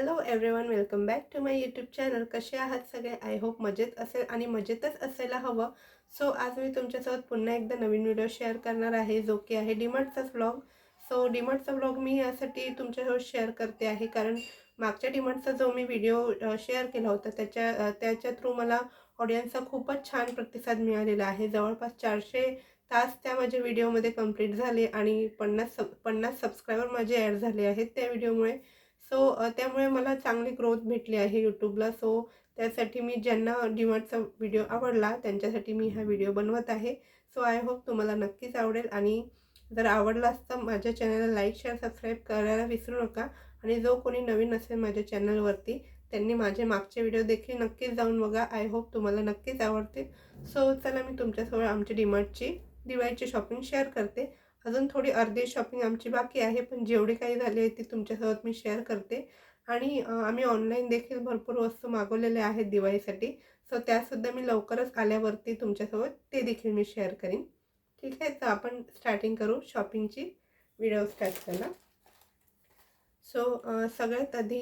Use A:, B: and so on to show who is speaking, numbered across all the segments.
A: Hello everyone welcome back to my YouTube channel कसे आहात सगळे? आय होप मजेत असेल आणि मजेतच असायला हवं. सो आज मी तुमच्यासोबत पुन्हा एकदा नवीन व्हिडिओ शेअर करणार आहे जो की आहे डिमार्टचाच व्लॉग सो डिमार्टचा व्लॉग मी यासाठी तुमच्यासोबत शेअर करते आहे कारण मागच्या डिमार्टचा जो मी व्हिडिओ शेअर केला होता त्याच्या त्याच्या थ्रू मला ऑडियन्सचा खूपच छान प्रतिसाद मिळालेला आहे. जवळपास चारशे तास त्या माझ्या व्हिडिओमध्ये कंप्लीट झाले आणि पन्नास सब पन्नास सबस्क्रायबर माझे ॲड झाले आहेत त्या व्हिडिओमुळे सो त्यामुळे मला चांगली ग्रोथ भेटली आहे यूट्यूबला सो त्यासाठी मी ज्यांना डिमार्टचा व्हिडिओ आवडला त्यांच्यासाठी मी हा व्हिडिओ बनवत आहे. सो आय होप तुम्हाला नक्कीच आवडेल. आणि जर आवडला असता माझ्या चॅनलला लाईक शेअर सबस्क्राईब करायला विसरू नका. आणि जो कोणी नवीन असेल माझ्या चॅनलवरती त्यांनी माझे मागचे व्हिडिओ देखील नक्कीच जाऊन बघा. आय होप तुम्हाला नक्कीच आवडतील. सो चला मी तुमच्यासोबत आमची डिमार्टची दिवाळीची शॉपिंग शेअर करते. अजून थोडी अर्धी शॉपिंग आमची बाकी आहे पण जेवढी काही झाली आहे ती तुमच्यासोबत मी शेअर करते. आणि आम्ही ऑनलाईन देखील भरपूर वस्तू मागवलेल्या आहेत दिवाळीसाठी. सो त्यासुद्धा मी लवकरच आल्यावरती तुमच्यासोबत ते देखील मी शेअर करीन. ठीक आहे तर आपण स्टार्टिंग करू शॉपिंगची व्हिडिओ स्टार्ट करा सो सगळ्यात आधी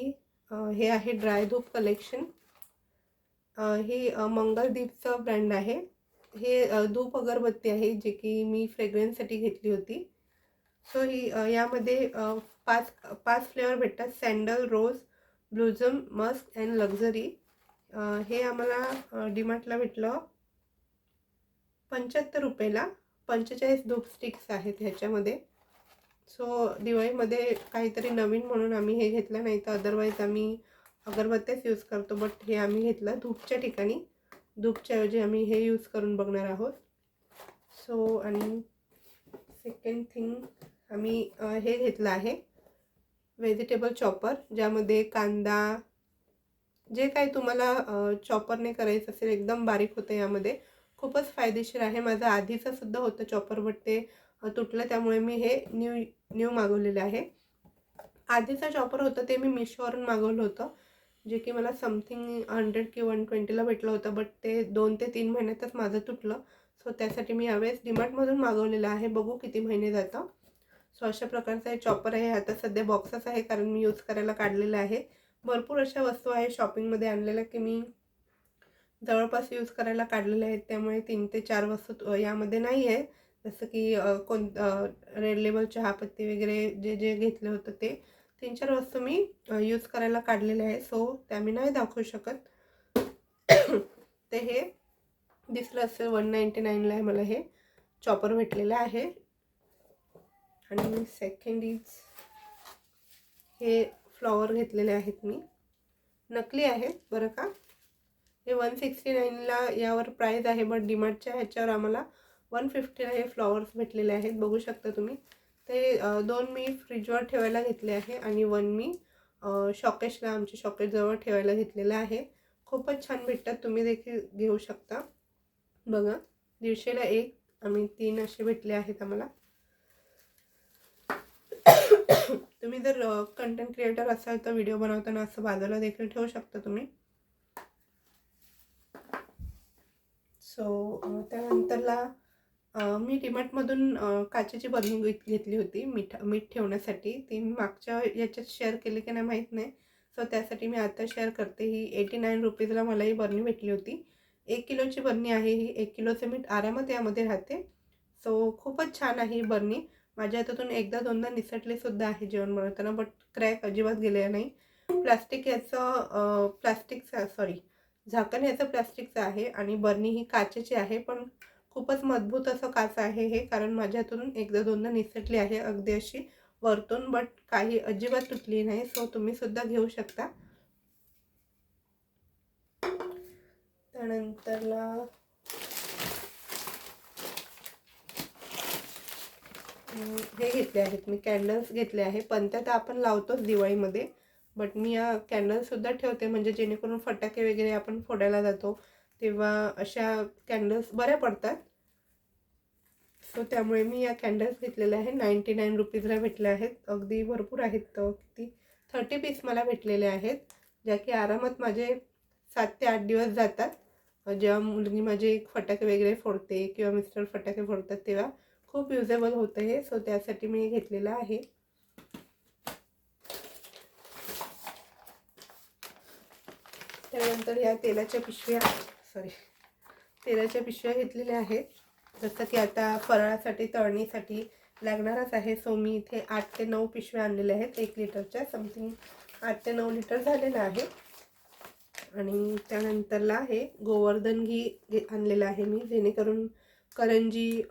A: हे आहे ड्राय धूप कलेक्शन ही मंगलदीपचं ब्रँड आहे. हे धूप अगरबत्ती आहे जे की मी फ्रेग्रन्ससाठी घेतली होती. सो ही यामध्ये पाच पाच फ्लेवर भेटतात. Sandal rose blossom musk and luxury हे आम्हाला डिमार्टला भेटलं. पंच्याहत्तर रुपयाला पंचेचाळीस धूप स्टिक्स आहेत ह्याच्यामध्ये. सो दिवाळीमध्ये काहीतरी नवीन म्हणून आम्ही हे घेतलं नाही तर अदरवाईज आम्ही अगरबत्त्याच यूज करतो बट हे आम्ही घेतलं धूपच्या ठिकाणी. धूपच्याऐवजी आम्ही हे यूज करून बघणार आहोत. सो आणि सेकंड थिंग आम्ही हे घेतलं आहे. व्हेजिटेबल चॉपर ज्यामध्ये कांदा जे काही तुम्हाला चॉपरने करायचं असेल एकदम बारीक होतं यामध्ये. खूपच फायदेशीर आहे. माझं आधीचं सुद्धा होतं चॉपर बट ते तुटलं त्यामुळे मी हे न्यू न्यू मागवलेलं आहे. आधीचं चॉपर होतं ते मी मिशोवरून मागवलं होतं. जे की मला समथिंग हंड्रेड की वन ट्वेंटीला भेटलं होतं बट ते दोन ते तीन महिन्यातच माझं तुटलं. सो त्यासाठी मी यावेळेस डिमार्टमधून मागवलेलं आहे. बघू किती महिने जातं. सो अशा प्रकारचा हे चॉपर आहे. आता सध्या बॉक्सच आहे कारण मी यूज करायला काढलेलं आहे. भरपूर अशा वस्तू आहे शॉपिंगमध्ये आणलेल्या की मी जवळपास यूज करायला काढलेल्या आहेत. त्यामुळे तीन ते चार वस्तू यामध्ये नाही आहे. जसं की कोण रेड लेबल चहापत्ती वगैरे जे जे घेतलं होतं ते. तीन चार वस्तू मी यूज करायला काढलेल्या आहे. सो त्या मी नाही दाखवू शकत. ते हे दिसलं असेल वन नाईंटी नाईनला आहे मला हे. चॉपर भेटलेलं आहे. आणि सेकंड इज हे फ्लॉवर घेतलेले आहेत मी. नकली आहेत बरं का? हे वन सिक्स्टी नाईनला यावर प्राईज आहे बट डिमार्टच्या ह्याच्यावर आम्हाला वन फिफ्टीला हे फ्लॉवर्स भेटलेले आहेत. बघू शकता तुम्ही. ते दोन मी फ्रीजवर ठेवायला घेतले आहे आणि वन मी शॉकेशला आमच्या शॉकेशजवळ ठेवायला घेतलेलं आहे. खूपच छान भेटतात तुम्ही देखील घेऊ शकता. बघा दीडशेला एक आम्ही तीन असे भेटले आहेत आम्हाला. तुम्ही जर कंटेंट क्रिएटर असाल तर व्हिडिओ बनवताना असं बाजूला देखील ठेवू शकता तुम्ही. सो त्यानंतरला मी डिमार्टमधून काचेची बरणी घेतली होती मीठ मीठ ठेवण्यासाठी. ती मी मागच्या याच्यात शेअर केली की नाही माहीत नाही. सो त्यासाठी मी आता शेअर करते. ही एटी नाईन रुपीजला मला ही बर्नी भेटली होती. एक किलोची बरणी आहे ही. एक किलोचं मीठ आरामात यामध्ये राहते. सो खूपच छान आहे ही बर्नी माझ्या हातातून एकदा दोनदा निसटलीसुद्धा आहे जेवण बनवताना बट क्रॅक अजिबात गेलेला नाही. प्लास्टिक याचं प्लास्टिकचं सॉरी झाकण याचं प्लास्टिकचं आहे आणि बर्नी ही काचेची आहे. पण खूपच मजबूत असं काच आहे हे कारण माझ्यातून एकदा दोनदा निसटली आहे अगदी अशी वरतून बट काही अजिबात तुटली नाही सो तुम्ही सुद्धा घेऊ शकता. त्यानंतरला हे घेतले आहेत मी कॅन्डल्स घेतले आहे. पंत्या तर आपण लावतोच दिवाळीमध्ये बट मी या कॅन्डल्ससुद्धा ठेवते म्हणजे जेणेकरून फटाके वगैरे आपण फोडायला जातो तेव्हा अशा कॅन्डल्स बऱ्या पडतात. सो त्यामुळे मी या कॅन्डल्स घेतलेल्या आहे नाईंटी नाईन रुपीजला भेटल्या आहेत. अगदी भरपूर आहेत तर किती? थर्टी पीस मला भेटलेले आहेत ज्या की आरामात माझे सात ते आठ दिवस जातात. जेव्हा मुलगी माझे फटाके वगैरे फोडते किंवा मिस्टर फटाके फोडतात तेव्हा खूप युजेबल होतं हे. सो त्यासाठी मी घेतलेलं आहे. त्यानंतर या तेलाच्या पिशव्या सॉरी तेलाच्या पिशव्या घेतलेल्या आहेत. जसं की आता फराळासाठी तळणीसाठी लागणारच आहे. सो मी इथे आठ ते नऊ पिशव्या आणलेल्या आहेत. एक लिटरच्या समथिंग आठ ते नऊ लिटर झालेलं आहे. आणि त्यानंतरला हे गोवर्धन घी घे आणलेलं आहे मी जेणेकरून करंजी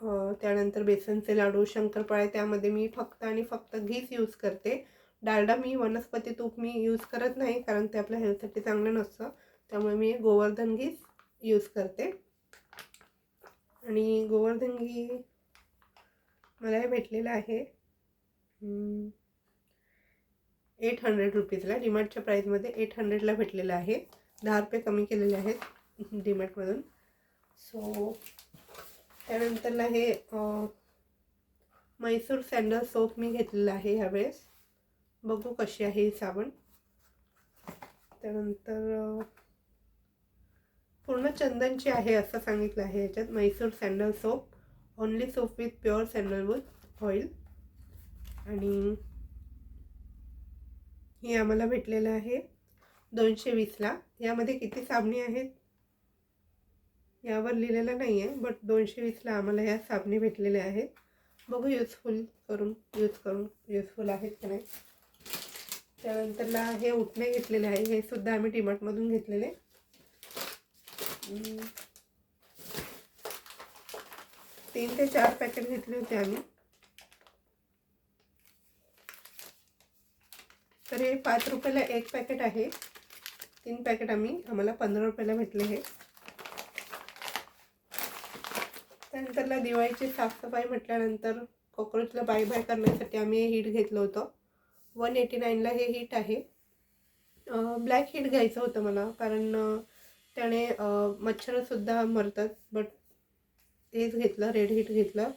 A: त्यानंतर बेसनचे लाडू शंकरपाळे त्यामध्ये मी फक्त आणि फक्त घीच यूज करते. डालडा मी वनस्पती तूप मी यूज करत नाही कारण ते आपल्या हेल्थसाठी चांगलं नसतं. त्यामुळे मी गोवर्धन घीच यूज करते. आणि गोवर्धन घी मला हे भेटलेलं आहे. एट हंड्रेड रुपीजला. डिमार्टच्या प्राईजमध्ये एट हंड्रेडला भेटलेलं आहे. दहा रुपये कमी केलेले आहेत डीमार्टमधून. सो त्यानंतरला हे मैसूर म्हैसूर सँडल सोप मी घेतलेलं आहे ह्यावेळेस. बघू कशी आहे ही साबण. त्यानंतर पूर्ण चंदनची आहे असं सांगितलं आहे. याच्यात Mysore sandal soap only soap with pure sandalwood oil आणि हे आम्हाला भेटलेलं आहे दोनशे वीसला यामध्ये किती साबणी आहेत? यावर लिहिलेलं नाही आहे बट दोनशे वीसला आम्हाला ह्या साबणी भेटलेल्या आहेत. बघू युजफुल करून यूज करून युजफुल आहेत की नाही. त्यानंतरला हे उठणे घेतलेले आहे. हे सुद्धा आम्ही डिमार्टमधून घेतलेले. तीन ते चार पॅकेट घेतले होते आम्ही. तर हे पाच रुपयाला एक पॅकेट आहे. तीन पॅकेट आम्ही आम्हाला पंधरा रुपयाला भेटले हे. त्यानंतरला दिवाळीची साफसफाई म्हटल्यानंतर कॉक्रोचला बाय बाय करण्यासाठी आम्ही हे हीट घेतलं होतं. वन एटी नाईनला हे हीट आहे. ब्लॅक हीट घ्यायचं होतं मला कारण त्याने मच्छरसुद्धा मरतात बट तेच घेतलं रेड हीट घेतलं.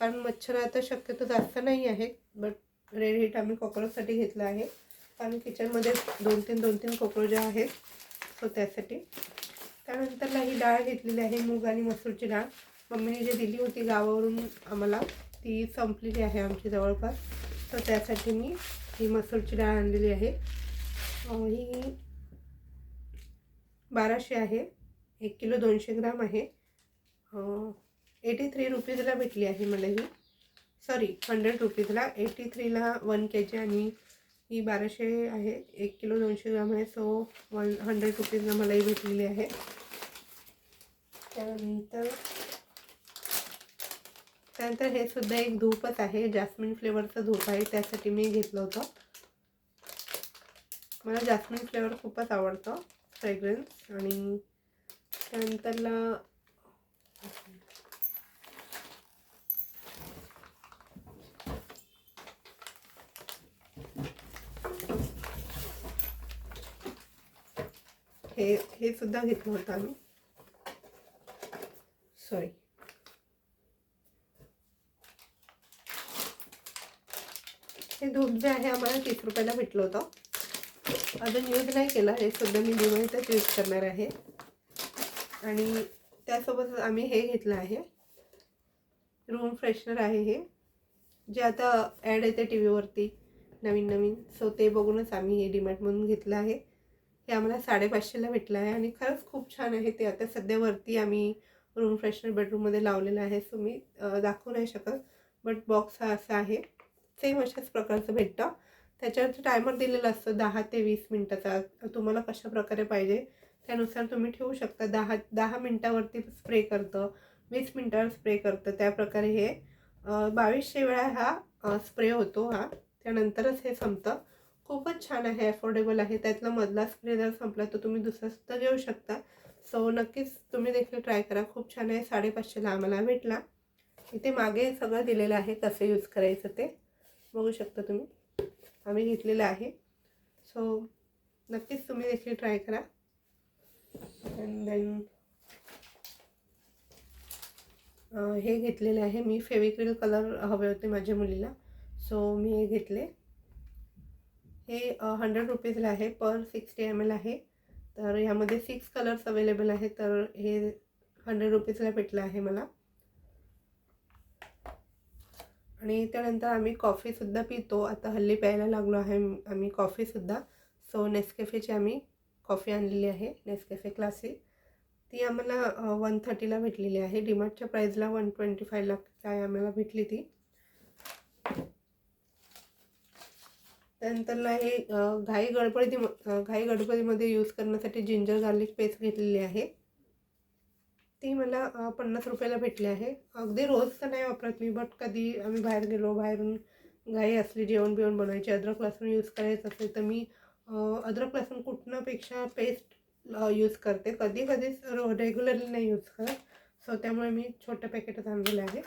A: कारण मच्छर आता शक्यतो जास्त नाही आहेत बट रेड हीट आम्ही कॉक्रोचसाठी घेतलं आहे. कारण किचनमध्ये दोन तीन दोन तीन कॉक्रोच आहेत सो त्यासाठी. त्यानंतरला ही डाळ घेतलेली आहे मूग आणि मसूरची डाळ. मम्मीने जे दिली होती गावावरून आम्हाला ती संपलेली आहे आमची जवळपास. तर त्यासाठी मी ही मसूरची डाळ आणलेली आहे. ही बाराशे आहे. एक किलो दोनशे ग्राम आहे. एटी थ्री रुपीजला भेटली आहे मला ही. सॉरी हंड्रेड रुपीजला एटी थ्रीला वन के जी आणि ही बाराशे आहे. एक किलो दोनशे ग्राम आहे. सो वन हंड्रेड रुपीजला मला ही भेटलेली आहे. त्यानंतर त्यानंतर हे सुद्धा एक धूपच आहे. जास्मिन फ्लेवरचं धूप आहे. त्यासाठी मी घेतलं होतं. मला जास्मिन फ्लेवर खूपच आवडतं. फ्रॅग्रन्स आणि त्यानंतरला हे हे सुद्धा घेतलं होतं आम्ही. सॉरी हे धूप जे आहे आम्हाला तीस रुपयाला भेटलं होतं. अजून यूज नाही केला. हे सुद्धा मी दिवाळीतच यूज करणार आहे. आणि त्यासोबतच आम्ही हे घेतलं आहे. रूम फ्रेशनर आहे हे. जे आता ॲड येते टी व्हीवरती नवीन नवीन. सो ते बघूनच आम्ही हे डीमार्टमधून घेतलं आहे. हे आम्हाला साडेपाचशेला भेटलं आहे आणि खरंच खूप छान आहे ते. आता सध्या वरती आम्ही रूम फ्रेशनर बेडरूममध्ये लावलेलं आहे. सो मी दाखवू नाही शकत. बट बॉक्स हा असा आहे. सेम अशाच प्रकारचं भेटतं. त्याच्यावरती टायमर दिलेलं असतं दहा ते वीस मिनटाचा. तुम्हाला कशा प्रकारे पाहिजे त्यानुसार तुम्ही ठेवू शकता. दहा दहा मिनटावरती स्प्रे करतं वीस मिनटावर स्प्रे करतं. त्याप्रकारे हे बावीसशे वेळा हा स्प्रे होतो हा. त्यानंतरच हे संपतं. खूपच छान आहे अफोर्डेबल आहे. त्यातला मधला स्प्रे जर संपला तर तुम्ही दुसरासुद्धा घेऊ शकता. सो नक्कीच तुम्ही देखील ट्राय करा. खूप छान आहे. साडेपाचशेला आम्हाला भेटला. इथे मागे सगळं दिलेलं आहे कसं यूज करायचं ते. बघू शकता तुम्ही. आम्ही घेतलेलं आहे. सो नक्कीच तुम्ही देखील ट्राय करा. अँड देन हे घेतलेले आहे. मी फेविक्रिल कलर हवे होते माझ्या मुलीला. सो मी हे घेतले. हे हंड्रेड रुपीजला आहे. पर सिक्स्टी एम एल आहे. तर ह्यामध्ये सिक्स कलर्स अवेलेबल आहे तर हे हंड्रेड रुपीजला भेटलं आहे मला. आणि त्यानंतर आम्ही कॉफीसुद्धा पितो. आता हल्ली प्यायला लागलो आहे. आम्ही कॉफीसुद्धा सो नेसकॅफेची आम्ही कॉफी आणलेली आहे. नेसकॅफे क्लासिक ती आम्हाला वन थर्टीला भेटलेली आहे. डिमार्टच्या प्राईजला वन ट्वेंटी फायला काय आम्हाला भेटली ती. त्यानंतरला हे घाई गडबडी घाई गडबडीमध्ये यूज करण्यासाठी जिंजर गार्लिक पेस्ट घेतलेली आहे. ती मला पन्नास रुपयाला भेटली आहे. अगदी रोज तर नाही वापरत मी बट कधी आम्ही बाहेर गेलो बाहेरून घाई असली जेवण बिवण बनवायची अद्रक लसूण यूज करायचं असेल तर मी अद्रक लसूण कुटण्यापेक्षा पेस्ट यूज करते. कधी कधीच रेग्युलरली नाही यूज करत. सो त्यामुळे मी छोटं पॅकेटच आणलेलं आहे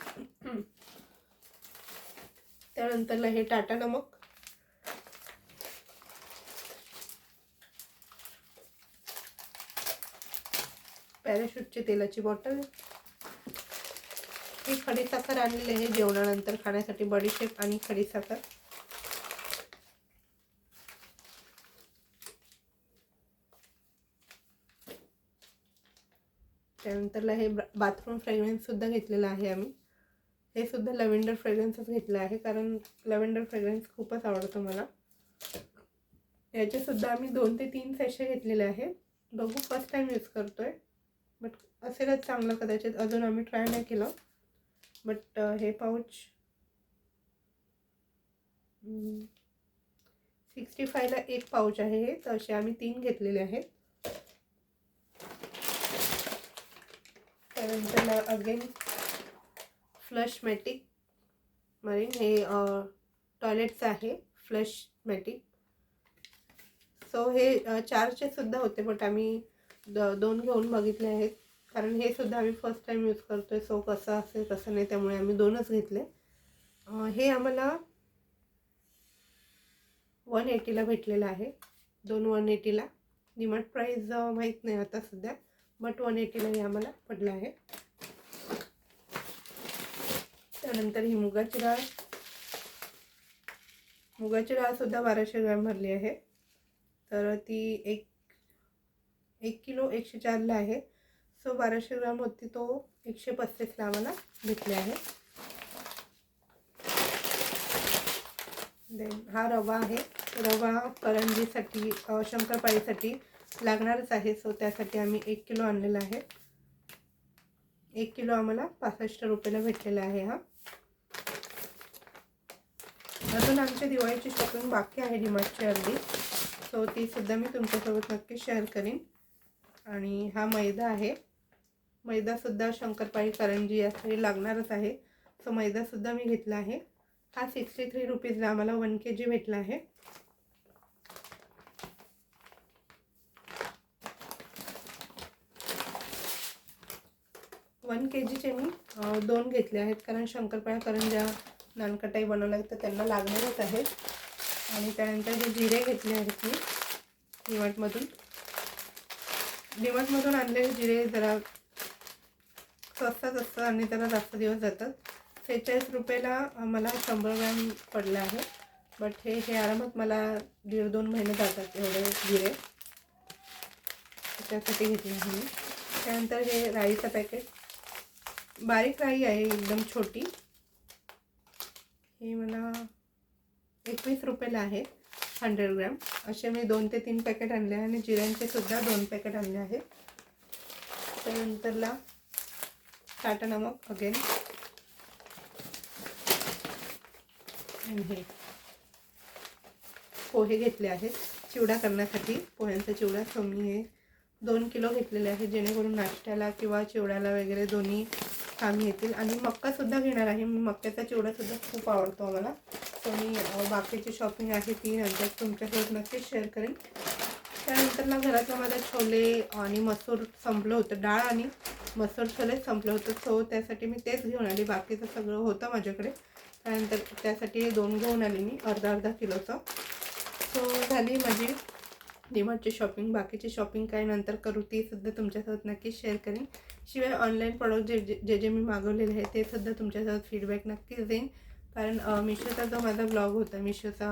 A: त्यानंतरला हे टाटा नमक. पॅराशूटची तेलाची बॉटल. मी खडीसाखर आणलेली आहे जेवणानंतर खाण्यासाठी बडीशेप आणि खडीसाखर त्यानंतरला हे बाथरूम फ्रेग्रन्ससुद्धा घेतलेलं आहे आम्ही. हे सुद्धा लव्हेंडर फ्रेग्रन्सच घेतलं आहे कारण लव्हेंडर फ्रेग्रन्स खूपच आवडतो मला. याचेसुद्धा आम्ही दोन ते तीन सॅशे घेतलेले आहे. बघू फर्स्ट टाईम यूज करतो आहे बट असेलच चांगलं कदाचित. अजून आम्ही ट्राय नाही केलं. बट हे पाऊच सिक्स्टी फायला एक पाऊच आहे हे. तर असे आम्ही तीन घेतलेले आहेत. त्यानंतर अगेन फ्लश मॅटिक मरीन हे टॉयलेटचं आहे. फ्लश मॅटिक सो हे चारचे सुद्धा होते बट आम्ही द दोन घेऊन बघितले आहेत. कारण हे सुद्धा आम्ही फर्स्ट टाईम यूज करतो आहे सो कसं असेल कसं नाही त्यामुळे आम्ही दोनच घेतले. हे आम्हाला वन एटीला भेटलेलं आहे. दोन वन एटीला डिमार्ट प्राईज माहीत नाही आता सध्या बट वन एटीला हे आम्हाला पडलं आहे. त्यानंतर ही मुगाची डाळ. मुगाची डाळसुद्धा बाराशे ग्रॅम भरली आहे. तर ती एक एक किलो एकशे चारला आहे. सो बाराशे ग्राम होती तो एकशे पस्तीसला आम्हाला भेटले आहे. देन हा रवा आहे. रवा करंजीसाठी शंकरपाळीसाठी लागणारच आहे. सो त्यासाठी आम्ही एक किलो आणलेला आहे. एक किलो आम्हाला पासष्ट रुपयाला भेटलेला आहे हा. अजून आमच्या दिवाळीची शॉपिंग बाकी आहे डिमार्टची अर्धी सो ती सुद्धा मी तुमच्यासोबत नक्की शेअर करीन. आणि हा मैदा आहे. मैदासुद्धा शंकरपाळी करंजी यासाठी लागणारच आहे. सो मैदासुद्धा मी घेतला आहे. हा सिक्स्टी थ्री रुपीजला आम्हाला वन के जी भेटला आहे. वन के जीचे मी दोन घेतले आहेत. कारण शंकरपाळ्या करंज्या नानकटाई बनवल्या तर त्यांना लागणारच आहेत आणि त्यानंतर जे जिरे घेतले आहेत मी डिमार्टमधून डिमार्टमधून आणलेले जिरे जरा स्वस्तात असतं आणि त्याला जास्त दिवस जातात. सेहेचाळीस रुपयाला मला शंभर ग्रॅम पडलं आहे. बट हे हे आरामात मला दीड दोन महिने जातात एवढे जिरे. त्यासाठी घेतले आहे मी. त्यानंतर हे राईचं पॅकेट बारीक राई आहे एकदम छोटी. हे मला एकवीस रुपयाला आहे. Hundred gram. असे मी दोन ते तीन पॅकेट आणले आहे आणि जिऱ्यांचे सुद्धा दोन पॅकेट आणले आहे. त्यानंतरला टाटा नमक अगेन आणि हे पोहे घेतले आहेत. चिवडा करण्यासाठी. पोह्यांचा चिवडा कमी हे दोन किलो घेतलेले आहे जेणेकरून नाश्त्याला किंवा चिवड्याला वगैरे दोन्ही कामी येतील. आणि मक्कासुद्धा घेणार आहे. मी मक्याचा चिवडासुद्धा खूप आवडतो आम्हाला. सो मी बाकीची शॉपिंग आहे ती नंतर तुमच्यासोबत नक्कीच शेअर करेन. त्यानंतर ना घरातलं माझं छोले आणि मसूर संपलं होतं डाळ आणि मसूर छोले संपलं होतं. सो त्यासाठी मी तेच घेऊन आली. बाकीचं सगळं होतं माझ्याकडे. त्यानंतर त्यासाठी दोन घेऊन आले मी अर्धा अर्धा किलोचं. सो झाली माझी डिमार्टची शॉपिंग बाकीची शॉपिंग काय नंतर करू ती सुद्धा तुमच्यासोबत नक्कीच शेअर करेन. शिवाय ऑनलाईन प्रॉडक्ट जे जे जे जे मी मागवलेले आहे ते सुद्धा तुमच्यासोबत फीडबॅक नक्कीच देईन. कारण मिशोचा जो माझा ब्लॉग होता मिशोचा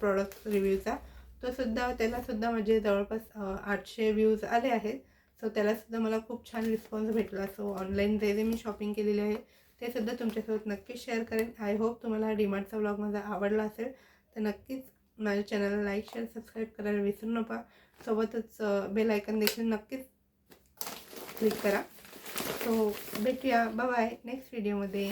A: प्रॉडक्ट रिव्ह्यूचा तो सुद्धा त्यालासुद्धा माझे जवळपास आठशे व्ह्यूज आले आहेत. सो त्यालासुद्धा मला खूप छान रिस्पॉन्स भेटला. सो ऑनलाईन जे जे मी शॉपिंग केलेले आहे ते सुद्धा तुमच्यासोबत नक्कीच शेअर करेन. आय होप तुम्हाला हा डिमार्टचा ब्लॉग माझा आवडला असेल तर नक्कीच माझ्या चॅनलला लाईक शेअर सबस्क्राईब करायला विसरू नका. सोबतच बेल आयकन देखील नक्कीच क्लिक करा. सो भेटूया. बाय नेक्स्ट व्हिडिओमध्ये